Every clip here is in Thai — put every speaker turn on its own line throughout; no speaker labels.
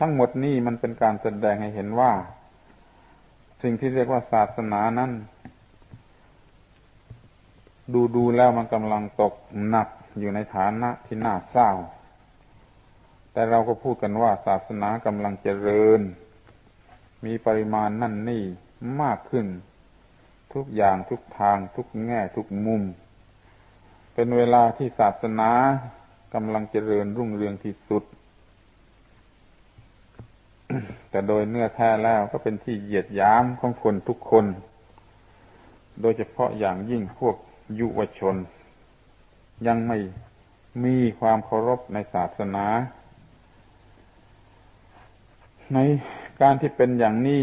ทั้งหมดนี้มันเป็นการแสดงให้เห็นว่า สิ่งที่เรียกว่าศาสนานั้น ดูดูแล้วมันกำลังตกหนักอยู่ในฐานะที่น่าเศร้า แต่เราก็พูดกันว่าศาสนากำลังเจริญ มีปริมาณนั่นนี่มากขึ้น ทุกอย่างทุกทางทุกแง่ทุกมุม เป็นเวลาที่ศาสนากำลังเจริญรุ่งเรืองที่สุด แต่โดยเนื้อแท้แล้วก็เป็นที่เหยียดย้ำของคนทุกคน โดยเฉพาะอย่างยิ่งพวกยุวชน ยังไม่มีความเคารพในศาสนา ในการที่เป็นอย่างนี้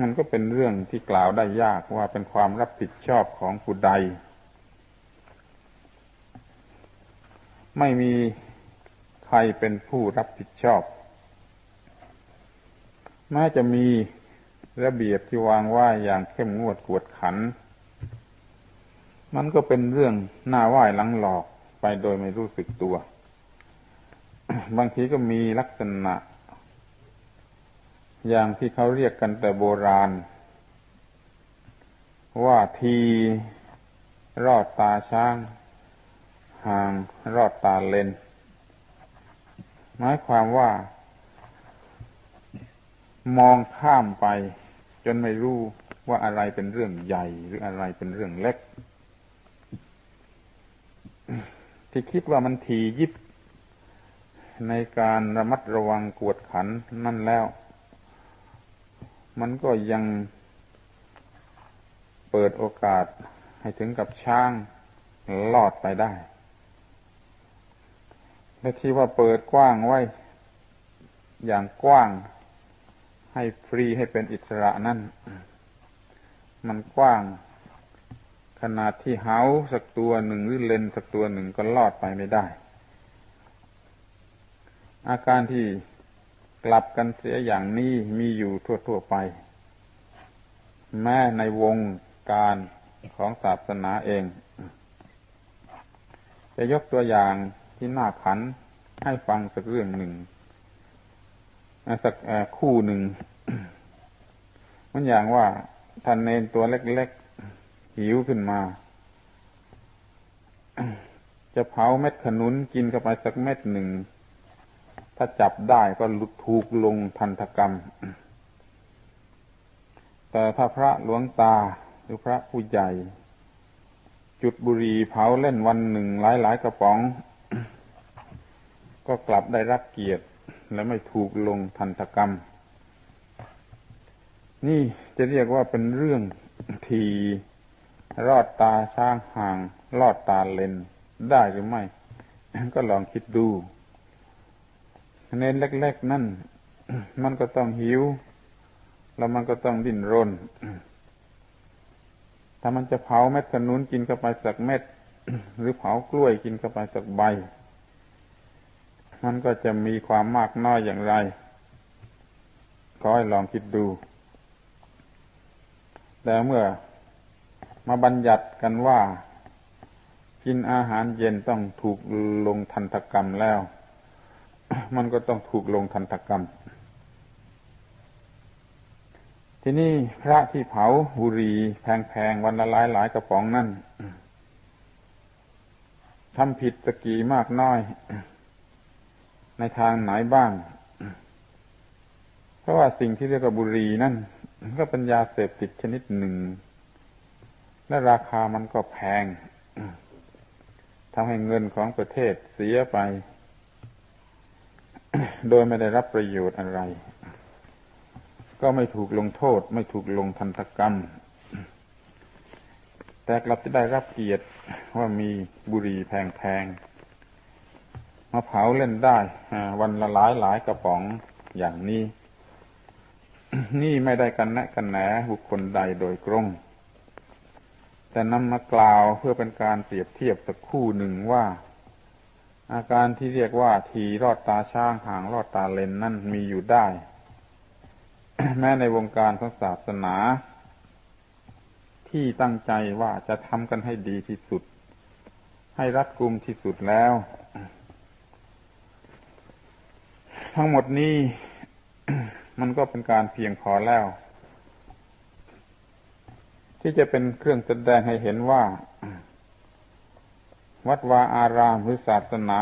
มันก็เป็นเรื่องที่กล่าวได้ยากว่าเป็นความรับผิดชอบของผู้ใด ไม่มี รเป็นผู้รับผิดชอบแม้จะมีระเบียบที่วางไว้อย่างเข้มงวดกวดขัน มันก็เป็นเรื่องหน้าไหว้หลังหลอกไปโดยไม่รู้สึกตัว บางทีก็มีลักษณะ อย่างที่เขาเรียกกันแต่โบราณ ว่าทีรอดตาช้าง ห่างรอดตาเลน หมายความว่า มองข้ามไป จนไม่รู้ว่าอะไรเป็นเรื่องใหญ่หรืออะไรเป็นเรื่องเล็ก ที่คิดว่ามันทียิบในการระมัดระวังกวดขันนั่นแล้ว มันก็ยังเปิดโอกาสให้ถึงกับช้างลอดไปได้ และที่ว่าเปิดกว้างไว้ อย่างกว้าง ให้ฟรีให้เป็นอิสระนั่น มันกว้าง ขนาดที่เหาสักตัวหนึ่งหรือเลนสักตัวหนึ่งก็ลอดไปไม่ได้ อาการที่กลับกันเสียอย่างนี้มีอยู่ทั่ว ๆ ไป แม้ในวงการของศาสนาเอง จะยกตัวอย่างที่น่าขัน ให้ฟังสักเรื่องหนึ่งสักคู่หนึ่ง มันอย่างว่าท่านเนนตัวเล็กๆ หิวขึ้นมา จะเผาเม็ดขนุนกินเข้าไปสักเม็ดหนึ่ง ถ้าจับได้ก็ลุถูกลงทันตกรรม แต่ถ้าพระหลวงตาหรือพระผู้ใหญ่ จุดบุรีเผาเล่นวันหนึ่งหลายๆกระป๋อง ก็กลับได้รับเกียรติและไม่ถูกลงทันตกรรม นี่จะเรียกว่าเป็นเรื่องทีรอดตาช้างห่างรอดตาเลนได้หรือไม่ ก็ลองคิดดูเน้นเล็กๆนั่น มันก็ต้องหิว แล้วมันก็ต้องดิ้นรน ถ้ามันจะเผาเม็ดขนุนกินเข้าไปสักเม็ด หรือเผากล้วยกินเข้าไปสักใบ มันก็จะมีความมากน้อยอย่างไร ขอให้ลองคิดดูแต่เมื่อมาบัญญัติกันว่า กินอาหารเย็นต้องถูกลงทันตกรรมแล้ว มันก็ต้องถูกลงทันตกรรม ที่นี่พระที่เผาบุรีแพงๆวันละหลายหลายกระป๋องนั่นทำผิดสกีมากน้อย ในทางไหนบ้าง เพราะว่าสิ่งที่เรียกว่าบุรีนั่นก็เป็นยาเสพติดชนิดหนึ่ง และราคามันก็แพงทำให้เงินของประเทศเสียไป โดยไม่ได้รับประโยชน์อะไร ก็ไม่ถูกลงโทษ ไม่ถูกลงทันตกรรม แต่กลับจะได้รับเกียรติว่ามีบุหรี่แพง มาเผาเล่นได้วันละหลายหลายกระป๋องอย่างนี้ นี่ไม่ได้กันแนะกันแหนบุคคลใดโดยกรงแต่นำมากล่าวเพื่อเป็นการเปรียบเทียบสักคู่หนึ่งว่า อาการที่เรียกว่าทีรอดตาช่างห่างรอดตาเลนนั่นมีอยู่ได้ แม้ในวงการของศาสนา ที่ตั้งใจว่าจะทำกันให้ดีที่สุด ให้รัดกุมที่สุดแล้ว ทั้งหมดนี้มันก็เป็นการเพียงพอแล้ว ที่จะเป็นเครื่องแสดงให้เห็นว่า วัดวาอารามหรือศาสนา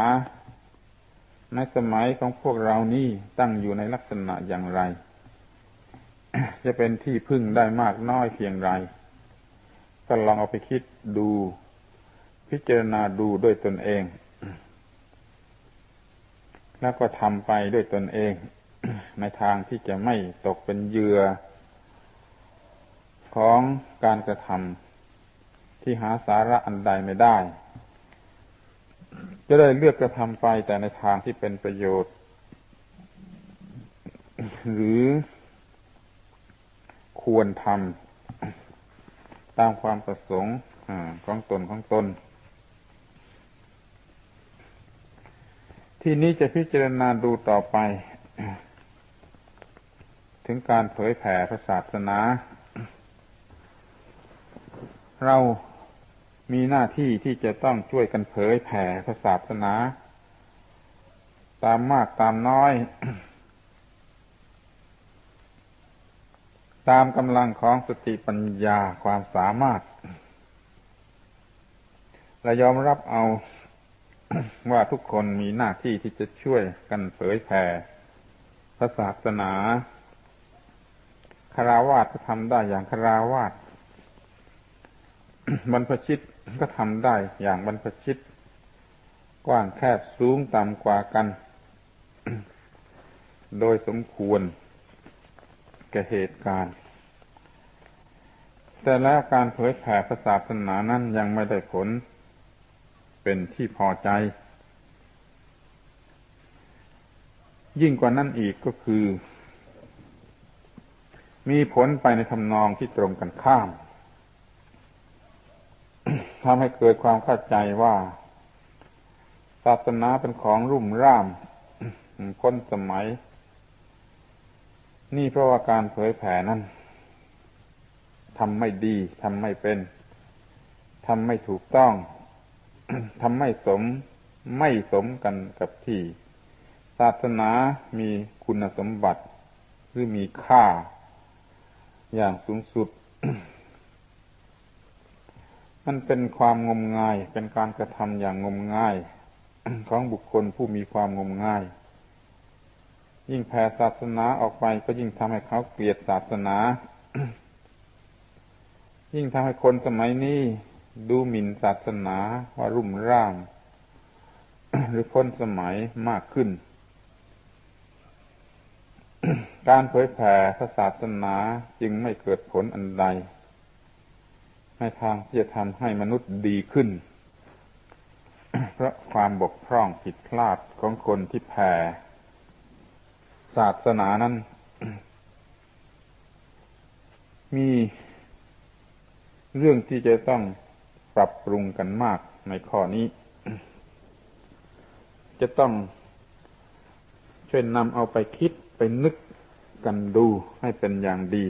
ในสมัยของพวกเรานี่ตั้งอยู่ในลักษณะอย่างไร จะเป็นที่พึ่งได้มากน้อยเพียงไร ก็ลองเอาไปคิดดู พิจารณาดูด้วยตนเอง แล้วก็ทำไปด้วยตนเอง ในทางที่จะไม่ตกเป็นเหยื่อ ของการกระทำที่หาสาระอันใดไม่ได้ จะได้เลือกกระทำไปแต่ในทางที่เป็นประโยชน์ หรือควรทำตามความประสงค์ของตนของตน ที่นี้จะพิจารณาดูต่อไป ถึงการเผยแผ่พระศาสนา เรามีหน้าที่ที่จะต้องช่วยกันเผยแผ่พระศาสนา ตามมากตามน้อย ตามกำลังของสติปัญญาความสามารถ และยอมรับเอา ว่าทุกคนมีหน้าที่ที่จะช่วยกันเผยแผ่พระศาสนาคาราวาสก็ทำได้อย่างคาราวาสบรรพชิตก็ทำได้อย่างบรรพชิต กว้างแคบสูงต่ำกว่ากัน โดยสมควรแก่เหตุการณ์แต่แล้วการเผยแผ่ศาสนานั้นยังไม่ได้ผล เป็นที่พอใจ ยิ่งกว่านั้นอีกก็คือ มีผลไปในทำนองที่ตรงกันข้ามทำให้เกิดความเข้าใจว่าศาสนาเป็นของรุ่มร่ามพ้นสมัย นี่เพราะว่าการเผยแผ่นั้นทำไม่ดีทำไม่เป็นทำไม่ถูกต้อง ทำไม่สมไม่สมกันกับที่ ศาสนามีคุณสมบัติหรือมีค่า อย่างสูงสุด มันเป็นความงมงาย เป็นการกระทำอย่างงมงาย ของบุคคลผู้มีความงมงาย ยิ่งแผ่ศาสนาออกไปก็ยิ่งทำให้เขาเกลียดศาสนา ยิ่งทำให้คนสมัยนี้ ดูหมิ่นศาสนาว่ารุ่มร่าม หรือพ้นสมัยมากขึ้น การเผยแผ่ศาสนาจึงไม่เกิดผลอันใด ในทางที่จะทำให้มนุษย์ดีขึ้น เพราะความบกพร่องผิดพลาดของคนที่แผ่ศาสนานั้น มีเรื่องที่จะต้อง ปรับปรุงกันมากในข้อนี้ จะต้องช่วยนำเอาไปคิดไปนึกกันดูให้เป็นอย่างดี